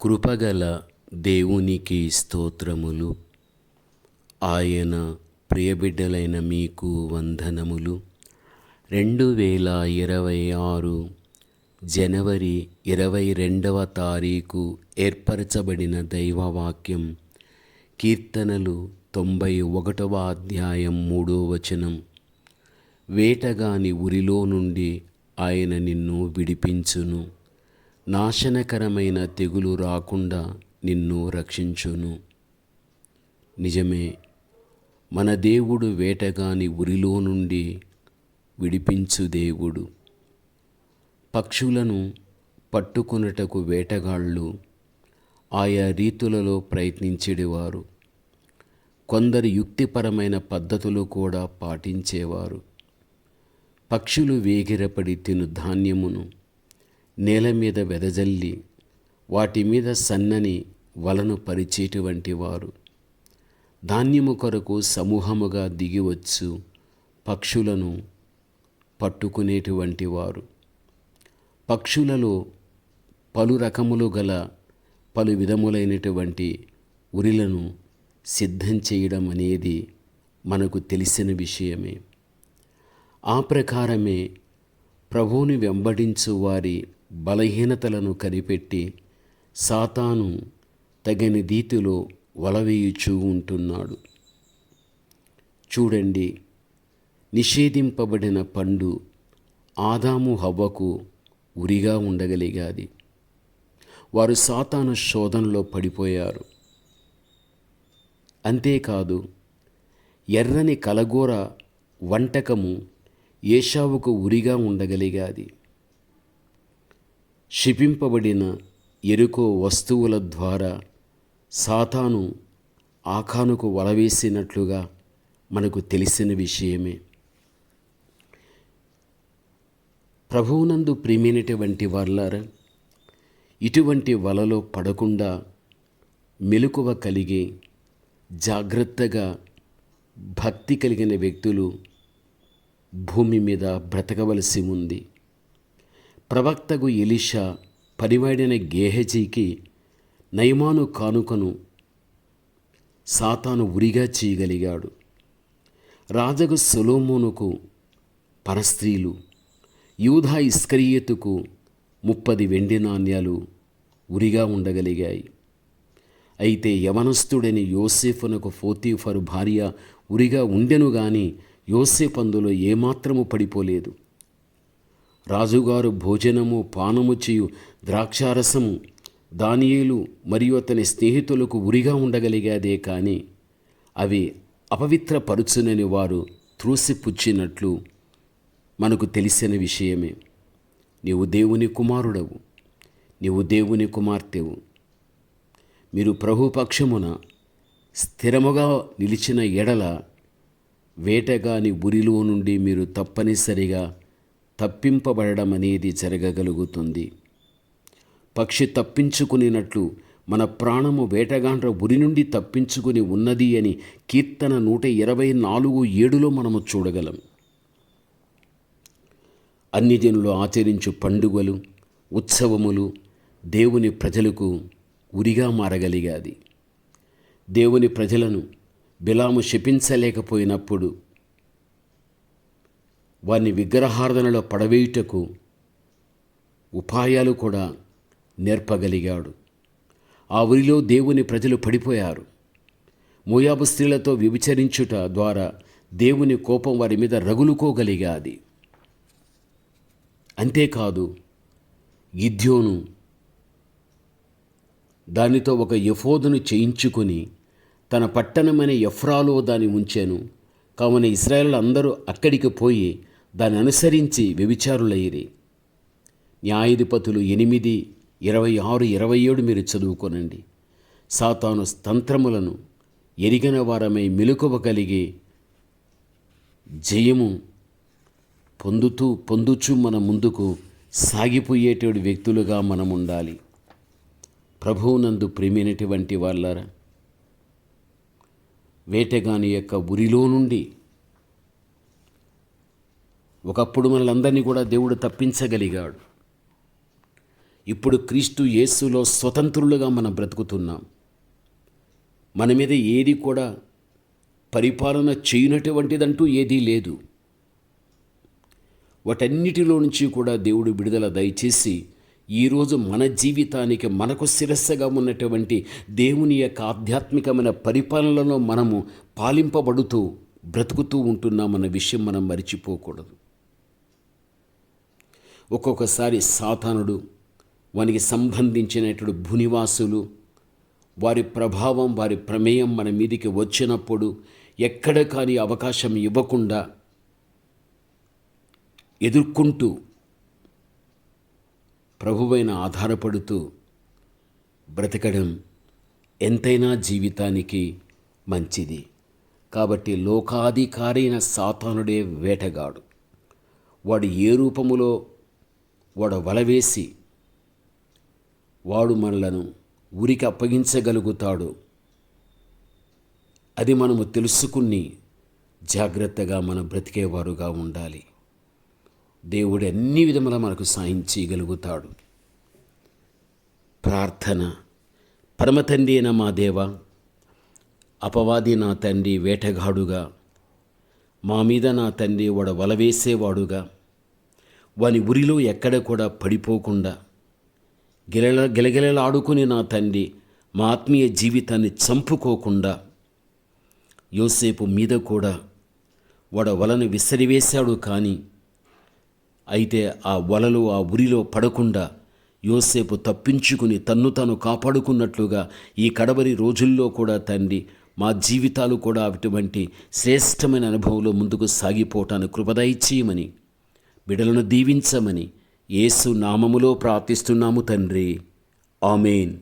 కృపగల దేవునికి స్తోత్రములు. ఆయన ప్రియబిడ్డలైన మీకు వందనములు. రెండు వేల ఇరవై ఆరు జనవరి ఇరవై రెండవ తారీఖు ఏర్పరచబడిన దైవవాక్యం కీర్తనలు తొంభై ఒకటవ అధ్యాయం మూడో వచనం. వేటగాని ఉరిలో నుండి ఆయన నిన్ను విడిపించును. నాశనకరమైన తెగులు రాకుండా నిన్ను రక్షించును. నిజమే మన దేవుడు వేటగాని ఉరిలో నుండి విడిపించు దేవుడు. పక్షులను పట్టుకొనుటకు వేటగాళ్ళు ఆయా రీతులలో ప్రయత్నించేవారు. కొందరు యుక్తిపరమైన పద్ధతులు కూడా పాటించేవారు. పక్షులు వేగిరపడి తిను ధాన్యమును. నేల మీద వెదజల్లి వాటి మీద సన్నని వలను పరిచేటువంటి వారు. ధాన్యము కొరకు సమూహముగా దిగివచ్చు పక్షులను పట్టుకునేటువంటి వారు. పక్షులలో పలు రకములు గల పలు విధములైనటువంటి ఉరిలను సిద్ధం చేయడం అనేది మనకు తెలిసిన విషయమే. ఆ ప్రకారమే ప్రభువుని వెంబడించు వారి బలహీనతలను కనిపెట్టి సాతాను తగిన రీతిలో వలవేయుచూ ఉంటున్నాడు. చూడండి నిషేధింపబడిన పండు ఆదాము హవ్వకు ఉరిగా ఉండగలిగాది. వారు సాతాను శోధనలో పడిపోయారు. అంతేకాదు ఎర్రని కలగూర వంటకము ఏషావుకు ఉరిగా ఉండగలిగాది. క్షిపింపబడిన ఎరుకో వస్తువుల ద్వారా సాతాను ఆఖానుకు వలవేసినట్లుగా మనకు తెలిసిన విషయమే. ప్రభువునందు ప్రియమైనటువంటి వాళ్ళారా ఇటువంటి వలలో పడకుండా మెలకువ కలిగి జాగ్రత్తగా భక్తి కలిగిన వ్యక్తులు భూమి మీద బ్రతకవలసి ఉంది. ప్రవక్తకు ఎలిషా పనివాడిన గేహజీకి నయమాను కానుకను సాతాను ఉరిగా చేయగలిగాడు. రాజగు సొలోమోనుకు పరస్త్రీలు యూధా ఇస్కరియతుకు ముప్పది వెండి నాణ్యాలు ఉరిగా ఉండగలిగాయి. అయితే యవనస్తుడని యోసేఫునకు ఫోతీఫరు భార్య ఉరిగా ఉండెను గాని యోసేఫ్ అందులో ఏమాత్రము పడిపోలేదు. రాజుగారు భోజనము పానము చేయు ద్రాక్షారసము దానియేలు మరియు అతని స్నేహితులకు ఉరిగా ఉండగలిగాదే కానీ అవి అపవిత్రపరుచునని వారు త్రూసిపుచ్చినట్లు మనకు తెలిసిన విషయమే. నీవు దేవుని కుమారుడవు నీవు దేవుని కుమార్తెవు. మీరు ప్రభుపక్షమున స్థిరముగా నిలిచిన ఎడల వేటగాని ఉరిలో నుండి మీరు తప్పనిసరిగా తప్పింపబడడం అనేది జరగగలుగుతుంది. పక్షి తప్పించుకునేనట్లు మన ప్రాణము వేటగాండ్ర ఉరి నుండి తప్పించుకుని ఉన్నది అని కీర్తన నూట ఇరవై నాలుగు ఏడులో మనము చూడగలం. అన్ని జనులు ఆచరించు పండుగలు ఉత్సవములు దేవుని ప్రజలకు ఉరిగా మారగలిగాది. దేవుని ప్రజలను బిలాము శపించలేకపోయినప్పుడు వారిని విగ్రహార్ధనలో పడవేయుటకు ఉపాయాలు కూడా నేర్పగలిగాడు. ఆ ఊరిలో దేవుని ప్రజలు పడిపోయారు. మోయాబు స్త్రీలతో వ్యభిచరించుట ద్వారా దేవుని కోపం వారి మీద రగులుకోగలిగాది. అంతేకాదు గిద్యోను దానితో ఒక యఫోదును చేయించుకొని తన పట్టణమైన ఎఫ్రాలో దాన్ని ఉంచాను. కావున ఇస్రాయేల్ అందరూ అక్కడికి పోయి దాని అనుసరించి వ్యభిచారులయ్యిరి. న్యాయాధిపతులు ఎనిమిది ఇరవై ఆరు ఇరవై ఏడు మీరు చదువుకోనండి. సాతాను తంత్రములను ఎరిగిన వారమై మెలకువ కలిగి జయము పొందుతూ పొందుచు మన ముందుకు సాగిపోయేటువంటి వ్యక్తులుగా మనం ఉండాలి ప్రభువునందు ప్రేమైనటువంటి వాళ్ళారా వేటగాని యొక్క ఉరిలో నుండి ఒకప్పుడు మనలందరినీ కూడా దేవుడు తప్పించగలిగాడు. ఇప్పుడు క్రీస్తు యేసులో స్వతంత్రులుగా మనం బ్రతుకుతున్నాం. మన మీద ఏది కూడా పరిపాలన చేయనటువంటిదంటూ ఏదీ లేదు. వాటన్నిటిలో నుంచి కూడా దేవుడు విడుదల దయచేసి ఈరోజు మన జీవితానికి మనకు శిరస్సగా ఉన్నటువంటి దేవుని యొక్క ఆధ్యాత్మికమైన పరిపాలనలో మనము పాలింపబడుతూ బ్రతుకుతూ ఉంటున్నామన్న విషయం మనం మరిచిపోకూడదు. ఒక్కొక్కసారి సాతానుడు వానికి సంబంధించినటువంటి భూనివాసులు వారి ప్రభావం వారి ప్రమేయం మన మీదికి వచ్చినప్పుడు ఎక్కడ కాని అవకాశం ఇవ్వకుండా ఎదుర్కొంటూ ప్రభువైన ఆధారపడుతూ బ్రతకడం ఎంతైనా జీవితానికి మంచిది. కాబట్టి లోకాధికారైన సాతానుడే వేటగాడు. వాడు ఏ రూపములో వాడు వలవేసి వాడు మనలను ఉరికి అప్పగించగలుగుతాడు. అది మనము తెలుసుకుని జాగ్రత్తగా మనం బ్రతికేవారుగా ఉండాలి. దేవుడు అన్ని విధముల మనకు సాయం చేయగలుగుతాడు. ప్రార్థన. పరమతండి అయిన మా దేవ అపవాది నా తండ్రి వేటగాడుగా మా మీద నా తండ్రి వాడు వలవేసేవాడుగా వాని ఉరిలో ఎక్కడ కూడా పడిపోకుండా గిలల గిలగిలలాడుకుని నా తండ్రి మా ఆత్మీయ జీవితాన్ని చంపుకోకుండా యోసేపు మీద కూడా వాడ వలను విసిరివేశాడు కానీ అయితే ఆ వలలో ఆ ఉరిలో పడకుండా యోసేపు తప్పించుకుని తన్ను తాను కాపాడుకున్నట్లుగా ఈ కడవరి రోజుల్లో కూడా తండ్రి మా జీవితాలు కూడా అటువంటి శ్రేష్టమైన అనుభవంలో ముందుకు సాగిపోవటాన్ని కృపదయిచేయమని బిడలను దీవించమని ఏసు నామములో ప్రార్థిస్తున్నాము తండ్రి. ఆమెన్.